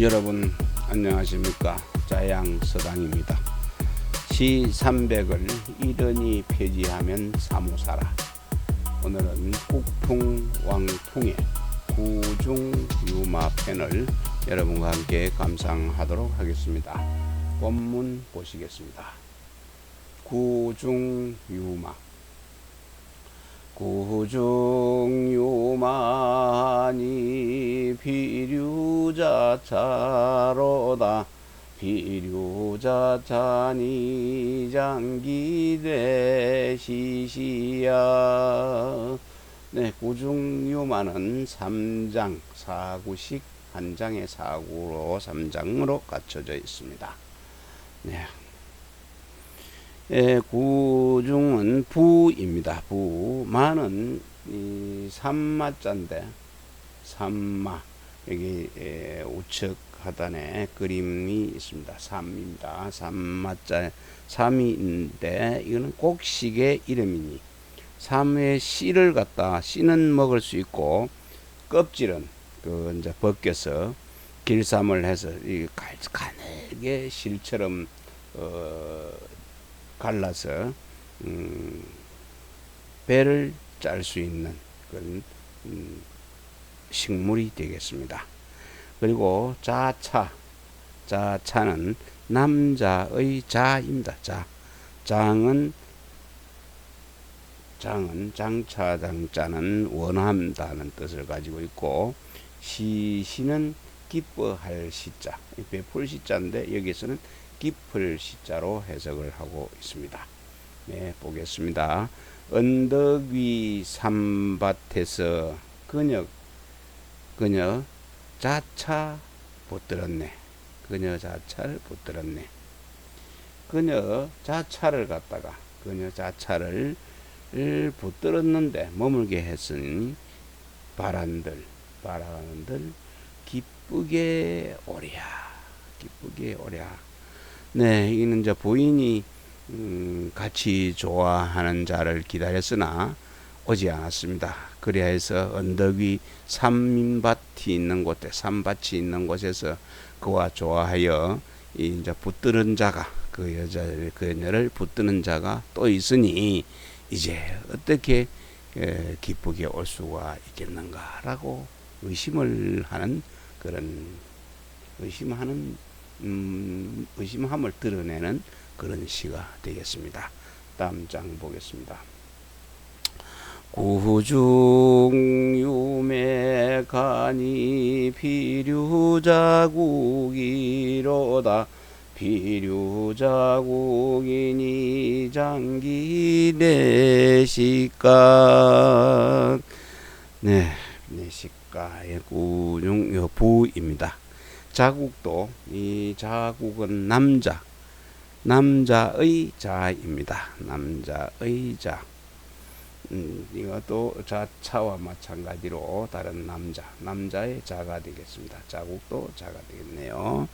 여러분 안녕하십니까 자양 서당입니다. 시 300을 이른이 폐지하면 사무사라. 오늘은 국풍 왕풍의 구중 유마 편을 여러분과 함께 감상하도록 하겠습니다. 본문 보시겠습니다. 구중 유마 구중유만이 비류자차로다 비류자차니 장기대시시야 네, 구중유만은 삼장 사구식 한 장의 사구로 삼장으로 갖춰져 있습니다. 네, 예, 구중은 부입니다. 부. 마는 이 삼마자인데 삼마 여기 예, 우측 하단에 그림이 있습니다. 삼입니다. 삼마자 삼인데 이거는 곡식의 이름이니 삼의 씨를 갖다 씨는 먹을 수 있고 껍질은 그 이제 벗겨서 길쌈을 해서 이 갈- 가늘게 실처럼 어 갈라서 음, 배를 짤 수 있는 그런 음, 식물이 되겠습니다. 그리고 자차, 자차는 남자의 자입니다. 자, 장은 장은 장차 장자는 원한다는 뜻을 가지고 있고 시시는 기뻐할 시자, 베풀 시자인데 여기서는 깊을 시자로 해석을 하고 있습니다. 네, 보겠습니다. 언덕 위 삼밭에서 그녀 그녀 자차 붙들었네. 그녀 자차를 붙들었네. 그녀 자차를 갖다가 그녀 자차를 을 붙들었는데 머물게 했으니 바란들 바란들 기쁘게 오랴 기쁘게 오랴 네, 이는 이제 부인이 음, 같이 좋아하는 자를 기다렸으나 오지 않았습니다. 그리하여서 언덕 위 삼밭이 있는 곳에 삼밭이 있는 곳에서 그와 좋아하여 이 이제 붙드는 자가 그 여자 그녀를 붙드는 자가 또 있으니 이제 어떻게 에, 기쁘게 올 수가 있겠는가라고 의심을 하는 그런 의심하는 음, 의심함을 드러내는 그런 시가 되겠습니다. 다음 장 보겠습니다. 구중 유매 간이 비류자국이로다 비류자국이니 장기 내시간 네 내시가의 구중 부입니다. 자국도 이 자국은 남자 남자의 자입니다. 남자의 자. 음, 이것도 자차와 마찬가지로 다른 남자, 남자의 자가 되겠습니다. 자국도 자가 되겠네요.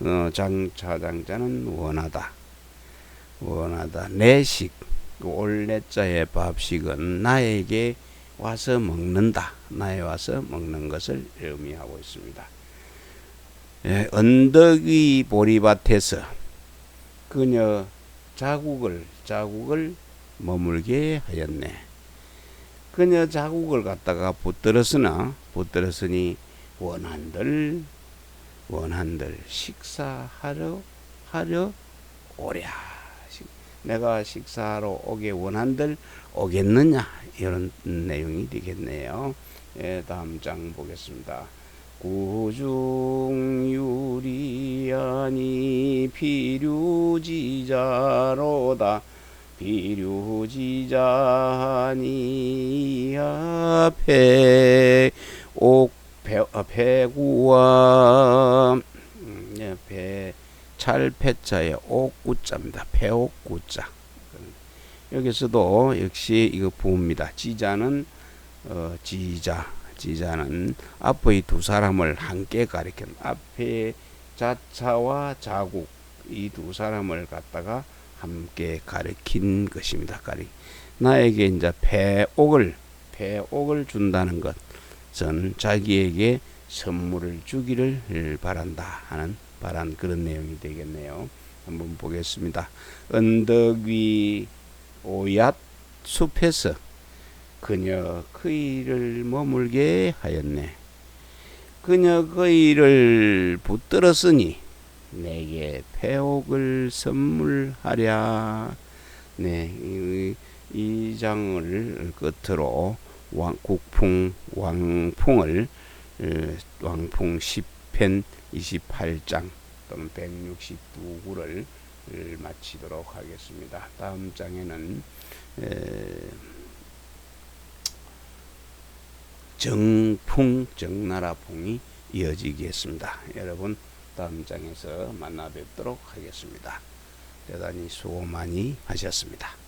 어, 장차장자는 원하다. 원하다. 내식, 올내자의 밥식은 나에게 와서 먹는다. 나에 와서 먹는 것을 의미하고 있습니다. 예, 언덕 위 보리밭에서 그녀 자국을 자국을 머물게 하였네. 그녀 자국을 갖다가 붙들었으나 붙들었으니 원한들 원한들 식사하러 하려 오랴. 식- 내가 식사하러 오게 원한들 오겠느냐 이런 내용이 되겠네요. 예, 다음 장 보겠습니다. 구중유리아니 비류지자로다 비류지자니 앞에 옥 배, 어, 배구와 음, 예, 배 찰패자의 옥구자입니다. 배옥구자. 여기서도 역시 이거 부입니다. 지자는 어, 지자 지자는 앞의 두 사람을 함께 가리킨 앞에 자차와 자국 이 두 사람을 갖다가 함께 가리킨 것입니다. 가리 나에게 이제 배옥을 배옥을 준다는 것은 자기에게 선물을 주기를 바란다 하는 바란 그런 내용이 되겠네요. 한번 보겠습니다. 언덕 위 오얏 숲에서 그녀 그이를 머물게 하였네. 그녀 그이를 붙들었으니 내게 폐옥을 선물하랴. 네, 이, 이 장을 끝으로 왕, 국풍 왕풍을 어, 왕풍 10편 28장 또는 162구를 마치도록 하겠습니다. 다음 장에는 에, 정풍 정나라풍이 이어지겠습니다. 여러분 다음 장에서 만나 뵙도록 하겠습니다. 대단히 수고 많이 하셨습니다.